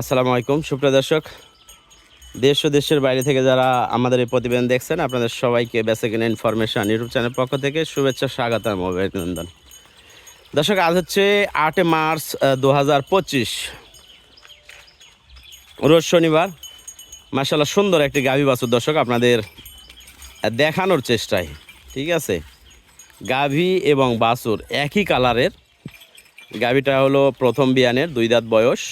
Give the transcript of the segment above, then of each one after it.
আসসালামু আলাইকুম, সুপ্রিয় দর্শক। দেশ ও দেশের বাইরে থেকে যারা আমাদের এই প্রতিবেদন দেখছেন, আপনাদের সবাইকে বেসিক ইনফরমেশন ইউটিউব চ্যানেল পক্ষ থেকে শুভেচ্ছা, স্বাগত এবং অভিনন্দন। দর্শক, আজ হচ্ছে আটে মার্চ দু হাজার পঁচিশ। রোজ শনিবার। মাসাল্লাহ সুন্দর একটি গাভী বাছুর দর্শক আপনাদের দেখানোর চেষ্টায়, ঠিক আছে? গাভী এবং বাছুর একই কালারের গাভীটা হলো প্রথম বিয়ানের দুই দাঁত বয়স।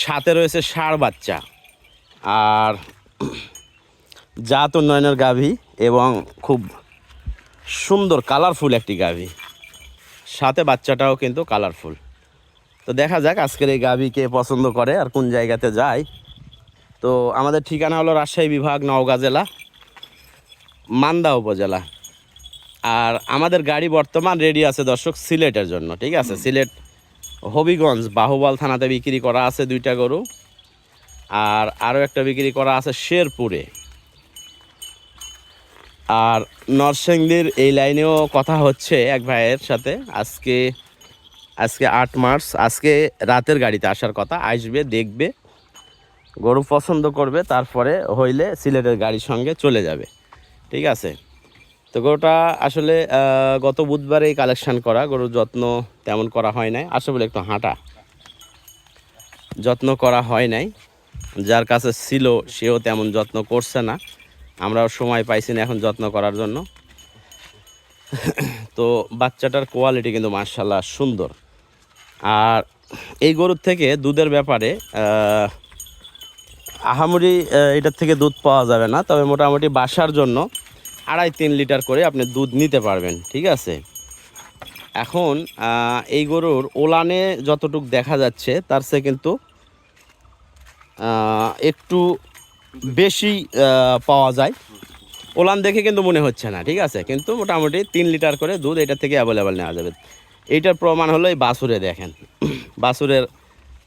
সাথে রয়েছে ষাঁড় বাচ্চা আর জাত উন্নয়নের গাভী এবং খুব সুন্দর কালারফুল একটি গাভী। সাথে বাচ্চাটাও কিন্তু কালারফুল তো দেখা যাক আজকের এই গাভী কে পছন্দ করে আর কোন জায়গাতে যায়। তো আমাদের ঠিকানা হলো রাজশাহী বিভাগ, নওগাঁ জেলা, মান্দা উপজেলা। আর আমাদের গাড়ি বর্তমান রেডি আছে দর্শক সিলেটের জন্য, ঠিক আছে? সিলেট হবিগঞ্জ, বাহুবল থানাতে বিক্রি করা আছে দুইটা গরু। আর আরও একটা বিক্রি করা আছে শেরপুরে। আর নরসিংদীর এই লাইনেও কথা হচ্ছে এক ভাইয়ের সাথে। আজকে আজকে আট মার্চ, আজকে রাতের গাড়িতে আসার কথা। আসবে, দেখবে, গরু পছন্দ করবে, তারপরে হইলে সিলেটের গাড়ির সঙ্গে চলে যাবে। ঠিক আছে? তো গরুটা আসলে গত বুধবারেই কালেকশন করা। গরুর যত্ন তেমন করা হয় নাই। আসলে বলে একটু হাঁটা। যত্ন করা হয় নাই। যার কাছে ছিল সেও তেমন যত্ন করছে না। আমরাও সময় পাইছি না এখন যত্ন করার জন্য। তো বাচ্চাটার কোয়ালিটি কিন্তু মার্শাল্লাহ সুন্দর। আর এই গরুর থেকে দুধের ব্যাপারে আহ, আহামরি এটার থেকে দুধ পাওয়া যাবে না। তবে মোটামুটি বাসার জন্য আড়াই তিন লিটার করে আপনি দুধ নিতে পারবেন ঠিক আছে? এখন এই গরুর ওলানে যতটুক দেখা যাচ্ছে তার সে কিন্তু একটু বেশি পাওয়া যায়। ওলান দেখে কিন্তু মনে হচ্ছে না ঠিক আছে? কিন্তু মোটামুটি তিন লিটার করে দুধ এটা থেকে অ্যাভেলেবেল নেওয়া যাবে। এইটার প্রমাণ হলো এই বাছুরে দেখেন। বাছুরের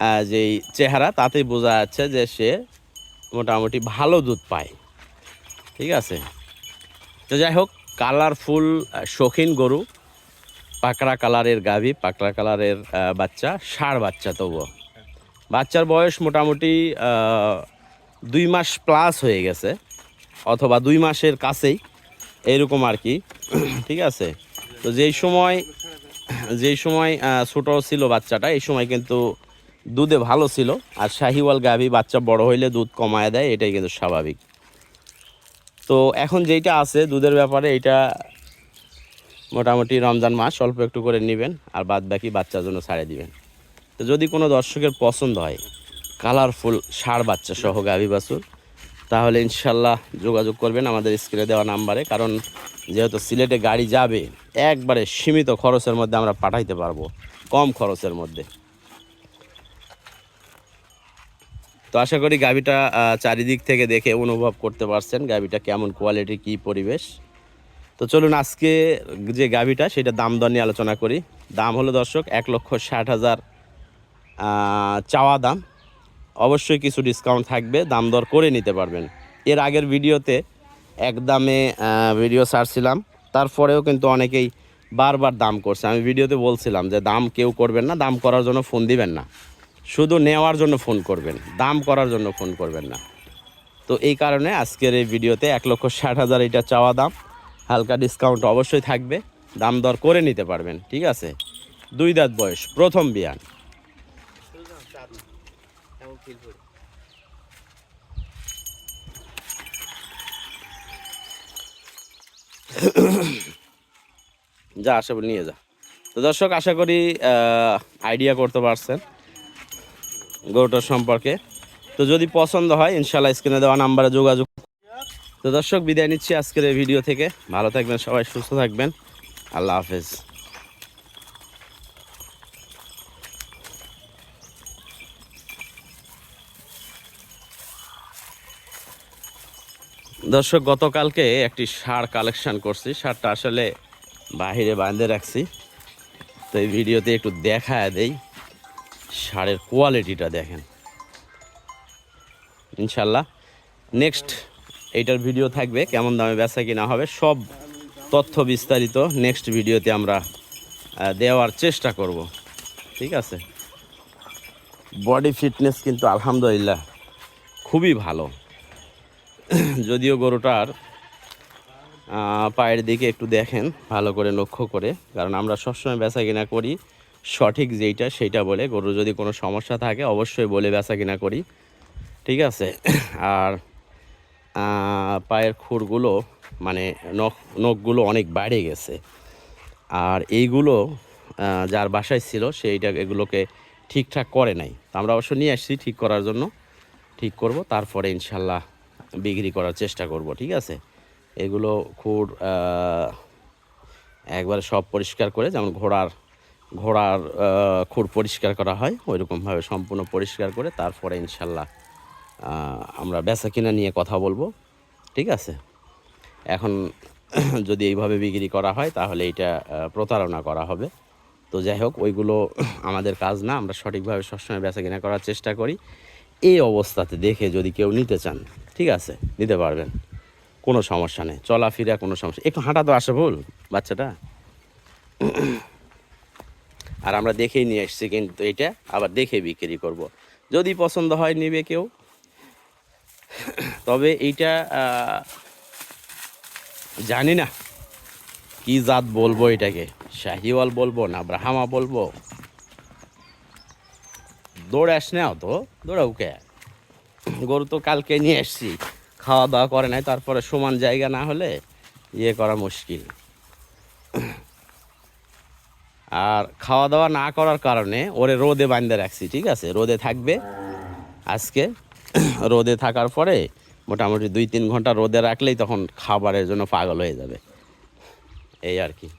আহ, যেই চেহারা তাতেই বোঝা যাচ্ছে যে সে মোটামুটি ভালো দুধ পায় ঠিক আছে? তো যাই হোক কালারফুল শৌখিন গরু, পাকড়া কালারের গাভী, পাকড়া কালারের বাচ্চা, ষাঁড় বাচ্চা তবুও। বাচ্চার বয়স মোটামুটি দুই মাস প্লাস হয়ে গেছে, অথবা দুই মাসের কাছেই, এরকম আর কি। ঠিক আছে? তো যেই সময় যেই সময় ছোট ছিল বাচ্চাটা, এই সময় কিন্তু দুধে ভালো ছিল, আর শাহিওয়াল গাভী বাচ্চা বড় হইলে দুধ কমায় দেয়, এটাই কিন্তু স্বাভাবিক। তো এখন যেইটা আছে দুধের ব্যাপারে এটা মোটামুটি রমজান মাস, অল্প একটু করে নেবেন, আর বাদ বাকি বাচ্চার জন্য ছাড়ে দিবেন। তো যদি কোনো দর্শকের পছন্দ হয় কালারফুল সার বাচ্চা সহ গাভী বাছুর, তাহলে ইনশাল্লাহ যোগাযোগ করবেন আমাদের স্ক্রিনে দেওয়া নাম্বারে, কারণ যেহেতু সিলেটে গাড়ি যাবে, একবারে সীমিত খরচের মধ্যে আমরা পাঠাইতে পারব, কম খরচের মধ্যে। তো আশা করি গাভিটা চারিদিক থেকে দেখে অনুভব করতে পারছেন গাভিটা কেমন কোয়ালিটি কি পরিবেশ। তো চলুন আজকে যে গাভিটা সেটা দাম দর নিয়ে আলোচনা করি। দাম হলো দর্শক এক লক্ষ ষাট হাজার চাওয়া দাম। অবশ্যই কিছু ডিসকাউন্ট থাকবে, দাম দর করে নিতে পারবেন। এর আগের ভিডিওতে এক দামে ভিডিও সারছিলাম তারপরেও কিন্তু অনেকেই বারবার দাম করছে। আমি ভিডিওতে বলছিলাম যে দাম কেউ করবেন না, দাম করার জন্য ফোন দিবেন না। শুধু নেওয়ার জন্য ফোন করবেন, দাম করার জন্য ফোন করবেন না। তো এই কারণে আজকের এই ভিডিওতে এক লক্ষ ষাট হাজার এটা চাওয়া দাম। হালকা ডিসকাউন্ট অবশ্যই থাকবে, দাম দর করে নিতে পারবেন, ঠিক আছে? দুই দাঁত বয়স, প্রথম বিয়ান। যা, আশা নিয়ে যা। তো দর্শক, আশা করি আইডিয়া করতে পারছেন। গরুটার সম্পর্কে। তো যদি পছন্দ হয় ইনশাল্লাহ স্ক্রিনে দেওয়া নাম্বারে যোগাযোগ তো দর্শক, বিদায় নিচ্ছি আজকের এই ভিডিও থেকে। ভালো থাকবেন সবাই, সুস্থ থাকবেন। আল্লাহ হাফেজ। দর্শক, গতকালকে একটি সার কালেকশন করছি। সারটা আসলে বাহিরে বাঁধে রাখছি। তো এই ভিডিওতে একটু দেখা দেই। সারের কোয়ালিটিটা দেখেন। ইনশাল্লাহ নেক্সট এইটার ভিডিও থাকবে, কেমন দামে বেচা কিনা হবে, সব তথ্য বিস্তারিত নেক্সট ভিডিওতে আমরা দেওয়ার চেষ্টা করব। ঠিক আছে? বডি ফিটনেস কিন্তু আলহামদুলিল্লাহ খুবই ভালো। যদিও গরুটার পায়ের দিকে একটু দেখেন, ভালো করে লক্ষ্য করে, কারণ আমরা সবসময় বেচা কিনা করি। সঠিক যেইটা সেইটা বলে। গরু যদি কোনো সমস্যা থাকে, অবশ্যই বলে বেচা কিনা করি। ঠিক আছে? আর পায়ের খুরগুলো মানে নখ, নখগুলো অনেক বাইরে গেছে। আর এইগুলো যার বাসায় ছিল সেইটা এগুলোকে ঠিকঠাক করে নাই। তা আমরা অবশ্য নিয়ে আসছি ঠিক করার জন্য। ঠিক করব, তারপরে ইনশাল্লাহ বিক্রি করার চেষ্টা করব, ঠিক আছে? এগুলো খুর একবারে সব পরিষ্কার করে, যেমন ঘোড়ার ঘোড়ার খুর পরিষ্কার করা হয়, ওইরকমভাবে সম্পূর্ণ পরিষ্কার করে তারপরে ইনশাল্লাহ আমরা বেচা কিনা নিয়ে কথা বলব। ঠিক আছে? এখন যদি এইভাবে বিক্রি করা হয়, তাহলে এটা প্রতারণা করা হবে। তো যাই হোক, ওইগুলো আমাদের কাজ না, আমরা সঠিকভাবে সবসময় বেচা কিনা করার চেষ্টা করি। এই অবস্থাতে দেখে যদি কেউ নিতে চান, ঠিক আছে? নিতে পারবেন। কোনো সমস্যা নেই। চলাফেরা কোনো সমস্যা, একটু হাঁটা তো আসে ভুল, বাচ্চাটা? আর আমরা দেখেই নিয়ে এসছি কিন্তু এটা আবার দেখে বিক্রি করব। যদি পছন্দ হয় নিবে কেউ। তবে এইটা জানি না কি জাত বলব এটাকে। শাহিওয়াল বলব না ব্রাহামা বলব? দৌড়ে আস না তো দৌড়াও কে গরু তো কালকে নিয়ে এসছি। খাওয়া দাওয়া করে নাই, তারপরে সমান জায়গা না হলে ইয়ে করা মুশকিল। আর খাওয়া দাওয়া না করার কারণে ওরে রোদে বাঁধতে রাখছি, ঠিক আছে? রোদে থাকবে। আজকে রোদে থাকার পরে মোটামুটি দুই তিন ঘণ্টা রোদে রাখলেই তখন খাবারের জন্য পাগল হয়ে যাবে। এই আর কি।